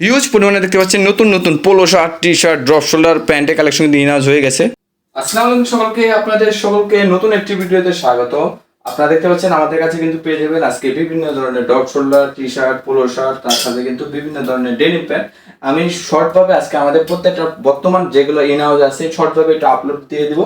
Huge পরিমাণে দেখতে পাচ্ছেন নতুন নতুন polo shirt T shirt drop shoulder প্যান্টের কালেকশন কিন্তু ইনাজ হয়ে গেছে। আসসালামু আলাইকুম সকলকে, আপনাদের সকলকে নতুন একটি ভিডিওতে স্বাগত। আপনারা দেখতে পাচ্ছেন আমাদের কাছে কিন্তু পেয়ে যাবেন আজকে বিভিন্ন ধরনের dot shoulder T shirt polo shirt তার সাথে কিন্তু বিভিন্ন ধরনের ডেনিম প্যান্ট আমি শর্টভাবে আজকে আমাদের প্রত্যেকটা বর্তমান যেগুলো ইন আছে শর্টভাবে এটা আপলোড দিয়ে দিব।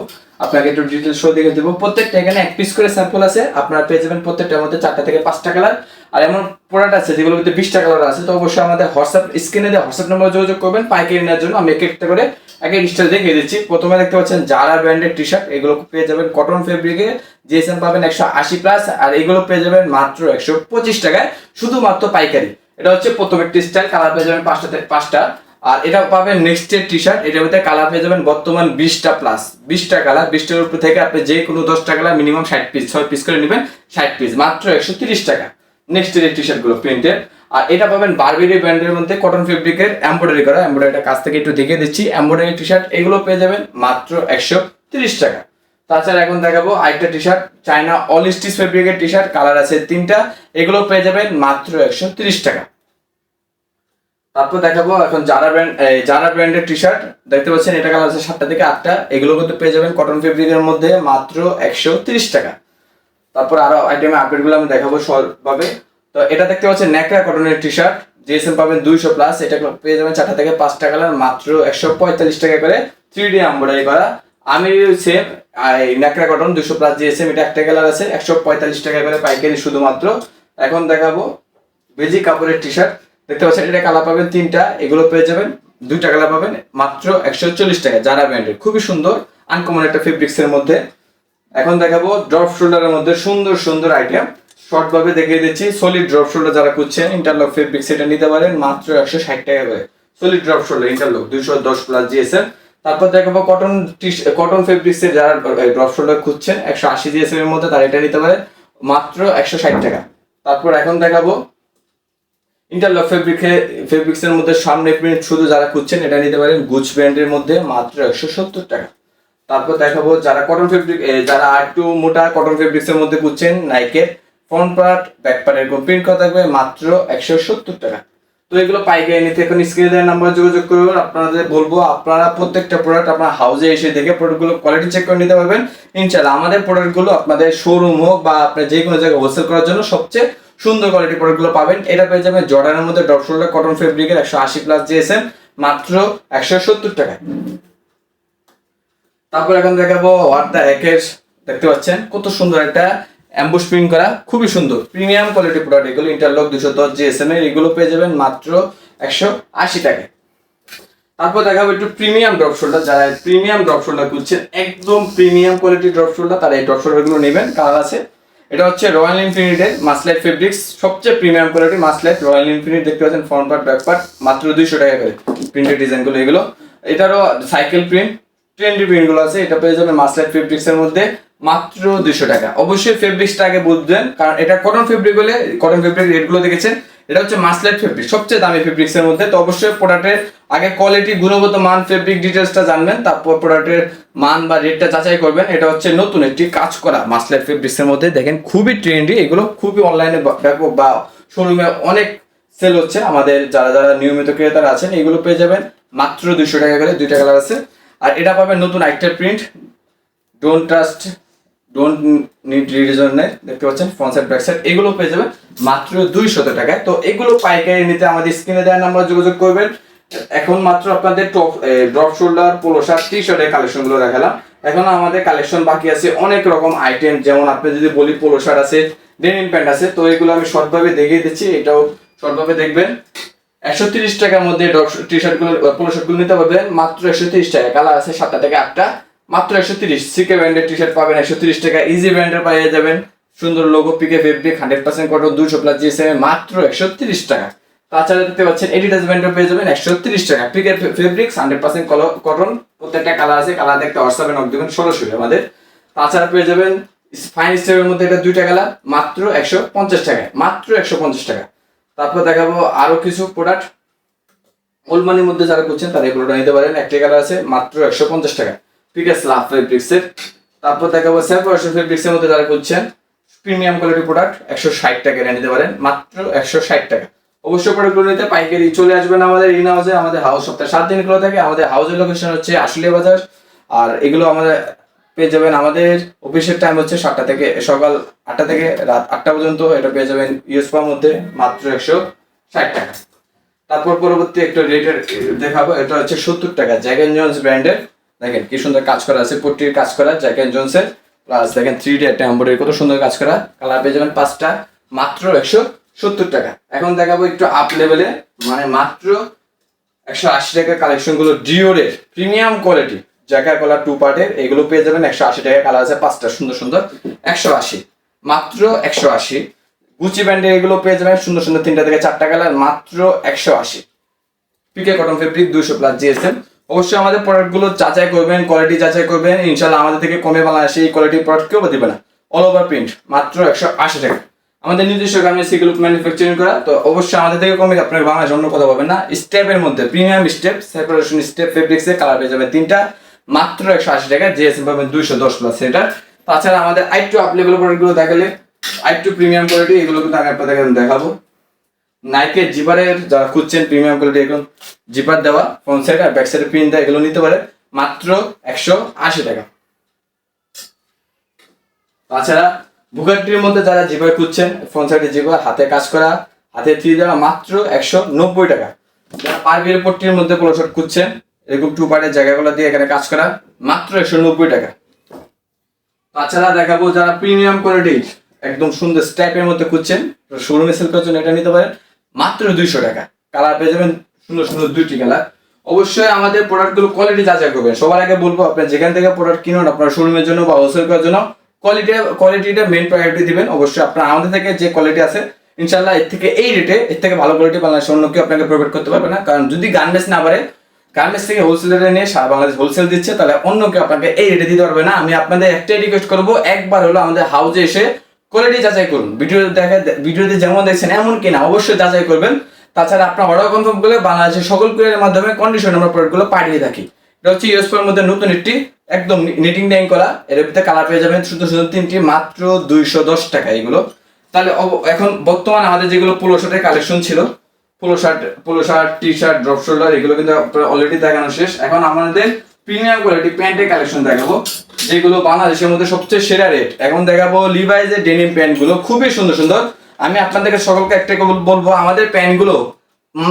আপনাকে একটু ডিটেলস শো দেখে দেবো। প্রত্যেকটা এখানে এক পিস করে স্যাম্পল আছে। আপনারা পেয়ে যাবেন প্রত্যেকটার মধ্যে চারটা থেকে পাঁচটা কালার আর এমন প্রোডাক্ট আছে যেগুলোর মধ্যে বিশটা কালার আছে, তো অবশ্যই আমাদের হোয়াটসঅ্যাপ স্ক্রিনে দিয়ে হোয়াটসঅ্যাপ নাম্বার যোগাযোগ করবেন, পাইকারি নেওয়ার জন্য। আমি এক একটা করে এক স্টাইল দেখিয়ে দিচ্ছি। প্রথমে দেখতে পাচ্ছেন জারা ব্র্যান্ডের টি শার্ট এগুলো পেয়ে যাবেন কটন ফেব্রিকে জিএসএম পাবেন একশো আশি প্লাস আর এগুলো পেয়ে যাবেন মাত্র একশো পঁচিশ টাকায়। শুধুমাত্র পাইকারি। এটা হচ্ছে প্রথম একটি স্টাইল কালার পেয়ে যাবেন পাঁচটা পাঁচটা। আর এটা পাবেন নেক্সট এর টি শার্ট এটার মধ্যে কালার পেয়ে যাবেন বর্তমান বিশটা প্লাস বিশটা কালার বিশটার উপর থেকে আপনি যে কোনো দশটা কালার মিনিমাম ষাট পিস ছয় পিস করে নেবেন, ষাট পিস মাত্র একশো তিরিশ টাকা। নেক্সট এর টি শার্টগুলো প্রিন্টের আর এটা পাবেন বারবেরি ব্র্যান্ডের মধ্যে কটন ফেব্রিকের এমব্রয়ডারি করা। এমব্রয়ডারিটা কাছ থেকে একটু দেখিয়ে দিচ্ছি। এমব্রয়ডারি টি শার্ট এগুলো পেয়ে যাবেন মাত্র একশো তিরিশ টাকা। তাছাড়া এখন দেখাবো আরেকটা T shirt China all stitch ফেব্রিকের টি শার্ট কালার আছে তিনটা। এগুলো পেয়ে যাবেন মাত্র একশো তিরিশ টাকা। তারপর দেখাবো এখন জারা ব্র্যান্ড জারা ব্র্যান্ডের টি শার্ট দেখতে পাচ্ছেন, এটা কালার আছে সাতটা থেকে আটটা। এগুলো কিন্তু পেয়ে যাবেন কটন ফেব্রিকের মধ্যে মাত্র একশো তিরিশ টাকা। তারপর আরও আইটেমে আপডেটগুলো আমি দেখাবো সবভাবে তো এটা দেখতে পাচ্ছেন ন্যাকড়া কটনের টি শার্ট জিএসএম পাবেন দুইশো প্লাস এটা পেয়ে যাবেন চারটা থেকে পাঁচটা কালার মাত্র একশো পঁয়তাল্লিশ টাকা করে থ্রি ডি এম্বয়ডারি করা। আমি সেম ন্যাকড়া কটন দুশো প্লাস জিএসএম এটা একটা কালার আছে, একশো পঁয়তাল্লিশ টাকা করে পাইকারি শুধুমাত্র। এখন দেখাবো বেজি কাপড়ের টি শার্ট দেখতে পাচ্ছেন, এটা কালার পাবেন তিনটা, এগুলো পেয়ে যাবেন। দুইটা কালার পাবেন, মাত্র একশো চল্লিশ টাকা, যারা ব্র্যান্ডের। খুবই সুন্দর আনকমন একটা ফেব্রিক্স এর মধ্যে। এখন দেখাবো ড্রপ শোল্ডারের মধ্যে সুন্দর সুন্দর আইটেম শর্ট ভাবে দেখিয়ে দিচ্ছি সলিড ড্রপ শোল্ডার যারা খুঁজছেন ইন্টারলক ফেব্রিক্স এটা নিতে পারেন, মাত্র একশো ষাট টাকা করে। সলিড ড্রপ শোল্ডার ইন্টারলক দুইশো দশ প্লাস জিএসএম তারপর দেখাবো কটন কটন ফেব্রিক্স এর যারা ড্রপ শোল্ডার খুঁজছেন, একশো আশি জিএসএম এর মধ্যে, তারা এটা নিতে পারেন, মাত্র একশো ষাট টাকা। তারপর এখন দেখাবো ইন্টারলক ফেব্রিকে ফেব্রিক্সের মধ্যে সামনে প্রিন্ট শুধু যারা খুঁজছেন, এটা নিতে পারেন গুচ ব্র্যান্ডের মধ্যে মাত্র একশো সত্তর টাকা। তারপর দেখাবো যারা কটন ফেব্রিক যারা আর মোটা কটন ফেব্রিক্সের মধ্যে খুঁজছেন নাইকের ফ্রন্ট পার্ট ব্যাক পার্ট এরকম প্রিন্ট করা থাকবে মাত্র একশো সত্তর টাকা। তো এগুলো পাইকারি নিতে এখন স্ক্রিনে দেওয়ার নাম্বার যোগাযোগ করবেন। আপনাদের বলব, আপনারা প্রত্যেকটা প্রোডাক্ট আপনার হাউসে এসে দেখে প্রোডাক্টগুলো কোয়ালিটি চেক করে নিতে পারবেন। ইনশাল্লাহ আমাদের প্রোডাক্টগুলো আপনাদের শোরুম হোক বা আপনার যে কোনো জায়গায় হোলসেল করার জন্য সবচেয়ে সুন্দর কোয়ালিটি প্রোডাক্টগুলো পাবেন। এটা পেয়ে যাবেন জর্ডানের মধ্যে ডট শোল্ডার কটন ফেব্রিকের একশো আশি প্লাস জিএসএম মাত্র একশো সত্তর টাকায়। তারপর এখন দেখাবো ওয়ার্ডা একের দেখতে পাচ্ছেন? কত সুন্দর একটা অ্যাম্বুশ প্রিন্ট করা, খুবই সুন্দর। প্রিমিয়াম কোয়ালিটি প্রোডাক্ট এগুলো ইন্টারলক দুশো দশ জিএসএম এর, এগুলো পেয়ে যাবেন মাত্র একশো আশি টাকায়। তারপর দেখাবো একটু প্রিমিয়াম ড্রপ শোল্ডার যারা প্রিমিয়াম ড্রপ শোল্ডার খুঁজছেন, একদম প্রিমিয়াম কোয়ালিটি ড্রপ শোল্ডার তারা এই ড্রপ শোল্ডারগুলো নেবেন। কালার আছে এটা হচ্ছে রয়্যাল ইনফিনিটের মাসলাইট ফেব্রিক্স সবচেয়ে প্রিমিয়াম কোয়ালিটি মাসলাইট রয়্যাল ইনফিনিট দেখতে পাচ্ছেন ফ্রন্ট পার্ট ব্যাক পার্ট মাত্র দুইশো টাকা করে প্রিন্টের ডিজাইনগুলো এগুলো। এটারও সাইকেল প্রিন্ট ট্রেন্ডি প্রিন্টগুলো আছে, এটা পেয়ে যাবেন মাসলাইট ফেব্রিক্সের মধ্যে, মাত্র দুশো টাকা। অবশ্যই ফেব্রিক্সটা আগে বুঝবেন, কারণ এটা কটন ফেব্রিক হলে কটন ফেব্রিক রেটগুলো দেখেছেন এটা হচ্ছে মাসলাইট ফেব্রিক সবচেয়ে দামি ফেব্রিক্স এর মধ্যে। তো অবশ্যই প্রোডাক্টের আগে কোয়ালিটি গুণগত মান ফেব্রিক ডিটেলসটা জানবেন, তারপর প্রোডাক্টের মান বা রেটটা যাচাই করবেন। এটা হচ্ছে নতুন একটি কাজ করা মাসলাইট ফেব্রিক্স এর মধ্যে। দেখেন, খুবই ট্রেন্ডি এগুলো খুবই অনলাইনে ব্যাপক বা শোরুমে অনেক সেল হচ্ছে। আমাদের যারা যারা নিয়মিত ক্রেতারা আছেন, এগুলো পেয়ে যাবেন। মাত্র দুশো টাকা করে দুইটা কালার আছে। আর এটা পাবেন নতুন item print don't trust don't need রিজনের দেখতে পাচ্ছেন ফ্রন্ট সাইড ব্যাক সাইড এগুলো পেয়ে যাবেন মাত্র দুইশত টাকায়। তো এগুলো পাইকারি নিতে আমাদের স্ক্রিনে দেওয়ার নাম্বার যোগাযোগ করবেন। এখন মাত্র আপনাদের top drop shoulder polo shirt T শার্টের কালেকশনগুলো দেখালাম। এখন আমাদের কালেকশন বাকি আছে অনেক রকম আইটেম যেমন আপনি যদি বলি পোলো শার্ট আছে ডেনিম প্যান্ট আছে, তো এগুলো আমি শর্টভাবে দেখিয়ে দিচ্ছি, এটাও শর্টভাবে দেখবেন। একশো তিরিশ টাকার মধ্যে ড্রপ টি শার্টগুলো পোলো শার্টগুলো নিতে পারবেন, মাত্র একশো তিরিশ টাকা কালার আছে সাতটা থেকে আটটা। মাত্র একশো তিরিশ সিকে ব্র্যান্ডের টি শার্ট পাবেন একশো তিরিশ টাকা ইজি ব্র্যান্ডের পাইয়ে যাবেন। সুন্দর logo pique fabric hundred percent cotton দুশো প্লাস জিএসএম মাত্র একশো তিরিশ টাকা। তাছাড়া দেখতে পাচ্ছেন এডিডাস ব্র্যান্ডের পেয়ে যাবেন একশো তিরিশ টাকা। পিকের fabrics hundred percent call cotton প্রত্যেকটা কালার আছে কালার দেখতে হোয়াটসঅ্যাপে নক দেবেন সরাসরি আমাদের। তাছাড়া পেয়ে যাবেন ফাইন স্টারের মধ্যে এটা দুইটা কালার মাত্র একশো পঞ্চাশ টাকায়, মাত্র একশো পঞ্চাশ টাকা। তারপর দেখাবো আরও কিছু প্রোডাক্ট ওলমানির মধ্যে যারা করছেন তারা এগুলোটা নিতে পারেন। একটা কালার আছে, মাত্র একশো পঞ্চাশ টাকা। পিকাস লাভ ফেব্রিক্সের তারপর দেখাবো সেলফ ওয়াশন ফেব্রিক্সের মধ্যে যারা করছেন প্রিমিয়াম কোয়ালিটি প্রোডাক্ট একশো ষাট টাকা নিতে পারেন, মাত্র একশো ষাট টাকা। অবশ্যই প্রোডাক্টগুলো নিতে পাইকারি চলে আসবেন আমাদের ইন হাউসে আমাদের হাউস সপ্তাহে সাত দিন খোলা থাকে, আমাদের হাউসের লোকেশন হচ্ছে আশুলিয়া বাজার। আর এগুলো আমাদের পেয়ে যাবেন আমাদের অফিসের টাইম হচ্ছে সাতটা থেকে, সকাল আটটা থেকে রাত আটটা পর্যন্ত এটা পেয়ে যাবেন ইউএসপার মধ্যে, মাত্র একশো ষাট টাকা। তারপর পরবর্তী একটা রেটের দেখাবো, এটা হচ্ছে সত্তর টাকা জ্যাক এন্ড জোন্স ব্র্যান্ডের দেখেন কি সুন্দর কাজ করা আছে, পট্টির কাজ করা জ্যাক এন্ড জোন্সের প্লাস দেখেন থ্রি ডি একটা কত সুন্দর কাজ করা। কালার পেয়ে যাবেন পাঁচটা, মাত্র একশো সত্তর টাকা। এখন দেখাবো একটু আপ লেভেলে মানে মাত্র একশো আশি টাকা কালেকশনগুলো ডিওরের premium quality jacquard collar two পার্টের এগুলো পেয়ে যাবেন একশো আশি টাকা কালার আছে পাঁচটা, সুন্দর সুন্দর। একশো আশি, মাত্র একশো আশি। গুচি ব্র্যান্ডের এগুলো পেয়ে যাবেন, সুন্দর সুন্দর তিনটা থেকে চারটা কালার মাত্র একশো আশি। পিকে কটন ফেব্রিক দুইশো প্লাস জিএসএম অবশ্যই আমাদের প্রোডাক্টগুলো যাচাই করবেন কোয়ালিটি যাচাই করবেন। ইনশাল্লাহ আমাদের থেকে কমে বাংলাদেশে এই কোয়ালিটির প্রোডাক্ট কেউ দিবে না। অল ওভার প্রিন্ট মাত্র একশো আশি টাকা। আমাদের নিজস্ব গার্মেন্টস এগুলো ম্যানুফ্যাকচারিং করা, তো অবশ্যই আমাদের থেকে কমে আপনার বাংলাদেশ অন্য কথা পাবেন না। স্টেপের মধ্যে প্রিমিয়াম স্টেপ সেপারেশন স্টেপ ফেব্রিক্সে কালার পেয়ে যাবেন তিনটা, মাত্র একশো আশি টাকা। জিএসএম পাবেন দুইশো দশ প্লাস সেটা তাছাড়া আমাদের আইটু আপ লেভেল প্রোডাক্টগুলো দেখালে আইটু প্রিমিয়াম কোয়ালিটি এগুলো কিন্তু আমি আপনাদের দেখাবো। নাইকের জিপারের যারা খুঁজছেন প্রিমিয়াম কোয়ালিটি এখন জিপার দেওয়া ফ্রন্ট সাইড আর ব্যাক সাইডে প্রিন্ট দেওয়া এগুলো নিতে পারে মাত্র একশো আশি টাকা। তাছাড়া বুগাটির মধ্যে যারা জিপার খুঁজছেন ফ্রন্ট সাইডে জিপার, হাতে কাজ করা, হাতে থ্রি দেওয়া মাত্র একশো নব্বই টাকা। যারা পারবির পট্টির মধ্যে কোনো শট খুঁজছেন, এরকম টু পার্টের জায়গাগুলো দিয়ে এখানে কাজ করা মাত্র একশো নব্বই টাকা। তাছাড়া দেখাবো যারা প্রিমিয়াম কোয়ালিটির একদম সুন্দর স্ট্যাপের মধ্যে খুঁজছেন শোরুমে সেল করার জন্য এটা নিতে পারেন। মাত্র দুইশো টাকা। কালার পেয়ে যাবেন সুন্দর সুন্দর দুইটি কালার। অবশ্যই আমাদের প্রোডাক্টগুলো কোয়ালিটি যাচাই করবেন। সবার আগে বলব, আপনি যেখান থেকে প্রোডাক্ট কিনুন, আপনার শোরুমের জন্য বা হোলসেল করার জন্য কোয়ালিটি কোয়ালিটিটা মেন প্রায়োরিটি দিবেন। অবশ্যই আপনার, আমাদের থেকে যে কোয়ালিটি আছে ইনশাল্লাহ এর থেকে এই রেটে এর থেকে ভালো কোয়ালিটি বাংলাদেশে অন্য কেউ আপনাকে প্রোভাইড করতে পারবে না। কারণ যদি গার্মেন্টস না পারে গার্মেন্টস থেকে হোলসেলারে নিয়ে সারা বাংলাদেশ হোলসেল দিচ্ছে, তাহলে অন্য কেউ আপনাকে এই রেটে দিতে পারবে না। আমি আপনাদের একটাই রিকোয়েস্ট করব, একবার হলো আমাদের হাউজে এসে কোয়ালিটি যাচাই করুন। ভিডিও দেখা ভিডিওতে যেমন দেখছেন এমন কিনা, অবশ্যই যাচাই করবেন। তাছাড়া আপনার অর্ডার কনফার্ম করলে বাংলাদেশের সকল কুরিয়ারের মাধ্যমে কন্ডিশন আমরা প্রোডাক্টগুলো পাঠিয়ে থাকি। এটা হচ্ছে ইউএস ইউএসপোর মধ্যে নতুন একটি, একদম নিটিং ডাইং করা। এর ভিতরে কালার পেয়ে যাবেন শুধু শুধু তিনটি, মাত্র দুইশো দশ টাকা এগুলো। তাহলে এখন বর্তমানে আমাদের যেগুলো পোলো শার্টের কালেকশন ছিল polo shirt polo shirt T shirt drop shoulder এগুলো কিন্তু অলরেডি দেখানো শেষ। এখন আমাদের প্রিমিয়াম কোয়ালিটি প্যান্টের কালেকশন দেখাবো, যেগুলো বাংলাদেশের মধ্যে সবচেয়ে সেরা রেট এখন দেখাবো লিভাইজের ডেনিম প্যান্টগুলো, খুবই সুন্দর সুন্দর। আমি আপনাদেরকে সকলকে একটা কথা বলব, আমাদের প্যান্টগুলো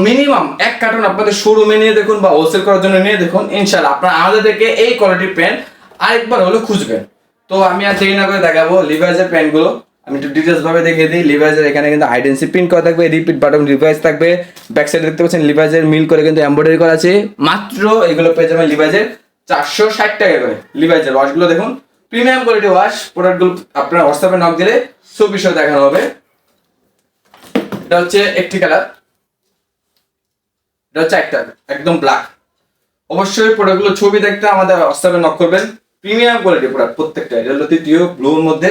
মিনিমাম এক কার্টন আপনাদের শোরুমে নিয়ে দেখুন বা হোলসেল করার জন্য নিয়ে দেখুন ইনশাল্লাহ আপনারা আমাদের থেকে এই কোয়ালিটির প্যান্ট আরেকবার হলে খুঁজবেন। তো আমি আর দেরি না করে দেখাবো লিভাইজের প্যান্টগুলো। আমি একটু ডিটেলস ভাবে দেখিয়ে দিই। লিভাইজের এখানে কিন্তু আইডেন্সি প্রিন্ট করা থাকবে রিপিট বাটন লিভাইজ থাকবে। ব্যাক সাইডে দেখতে পাচ্ছেন লিভাইজের মিল করে কিন্তু এমব্রয়ডারি করা আছে। মাত্র এগুলো পেয়ে যাবেন লিভাইজের চারশো ষাট টাকা করে। লিভাইজের ওয়াশগুলো দেখুন। প্রিমিয়াম কোয়ালিটি ওয়াশ প্রোডাক্টগুলো আপনার হোয়াটসঅ্যাপে নক দিলে চব্বিশশো দেখানো হবে। এটা হচ্ছে একটি কালার এটা হচ্ছে একটা, একদম ব্ল্যাক অবশ্যই প্রোডাক্টগুলো ছবি দেখতে আমাদের হোয়াটসঅ্যাপে নক করবেন। প্রিমিয়াম কোয়ালিটি প্রোডাক্ট প্রত্যেকটা, এটা হলো তৃতীয় ব্লুর মধ্যে।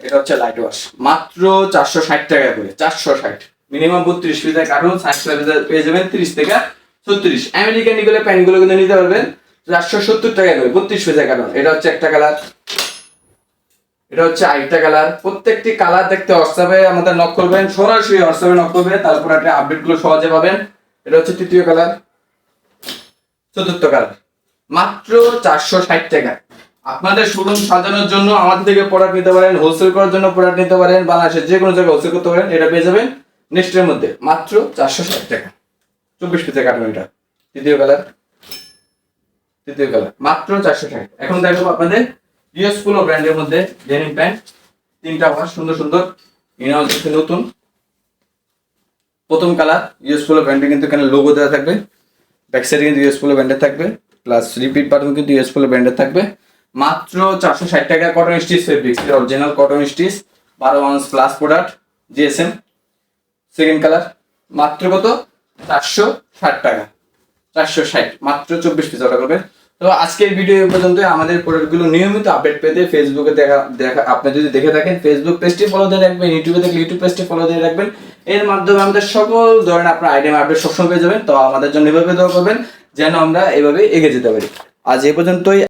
এটা হচ্ছে লাইট ওয়াশ মাত্র চারশো ষাট টাকা করে, চারশো ষাট। মিনিমাম বত্রিশ পিসের কার্টুন সাইজ পেয়ে যাবেন তিরিশ থেকে ছত্রিশ। আমেরিকান ইগুলো প্যান্টগুলো কিন্তু নিতে পারবেন। চারশো সত্তর টাকা করে, বত্রিশ পিসের কার্টুন এটা হচ্ছে একটা কালার এটা হচ্ছে আরেকটা কালার প্রত্যেকটি কালার দেখতে হোয়াটসঅ্যাপে আমাদের নক করবেন। সরাসরি হোয়াটসঅ্যাপে নক করবেন তারপর একটা আপডেটগুলো সহজে পাবেন। এটা হচ্ছে তৃতীয় কালার চতুর্থ কালার মাত্র চারশো ষাট টাকা। আপনাদের শোরুম সাজানোর জন্য আমাদের থেকে প্রোডাক্ট নিতে পারেন হোলসেল করার জন্য প্রোডাক্ট নিতে পারেন, বাংলাদেশের যে কোনো জায়গায় হোলসেল করতে পারেন, এটা পেয়ে যাবেন নেক্সটের মধ্যে। মাত্র চারশো ষাট টাকা। চব্বিশ পিসের কাটুন এটা। তৃতীয় কালার। তৃতীয় কালার। মাত্র চারশো ষাট এখন দেখাবো আপনাদের ইউএস পোলো ব্র্যান্ডের মধ্যে ডেনিম প্যান্ট তিনটা ওয়াশ সুন্দর সুন্দর। ইনাও নতুন। প্রথম কালার ইউএস পোলো ব্র্যান্ডে কিন্তু এখানে লোগো দেওয়া থাকবে। ব্যাক সাইডে কিন্তু ইউএস পোলো ব্র্যান্ডের থাকবে। প্লাস রিপিট বাটন কিন্তু ইউএস পোলো ব্র্যান্ডের থাকবে। মাত্র চারশো ষাট টাকা cotton stitch fabrics original cotton stitch বারো ounce plus product GSM second colour. মাত্র কত? চারশো ষাট টাকা। চারশো ষাট, মাত্র চব্বিশ পিস অর্ডার করবে তো আজকের ভিডিও পর্যন্ত আমাদের প্রোডাক্টগুলো নিয়মিত আপডেট পেতে ফেসবুকে দেখা দেখা, আপনি যদি দেখে থাকেন ফেসবুক পেজটি ফলো দিয়ে রাখবেন ইউটিউবে দেখলে ইউটিউব পেজটি ফলো দিয়ে রাখবেন। এর মাধ্যমে আমাদের সকল ধরনের আপনার আইটেম আপডেট সবসময় পেয়ে যাবেন। তো আমাদের জন্য এভাবে দোয়া করবেন, যেন আমরা এভাবে এগিয়ে যেতে পারি। আজ এ পর্যন্তই।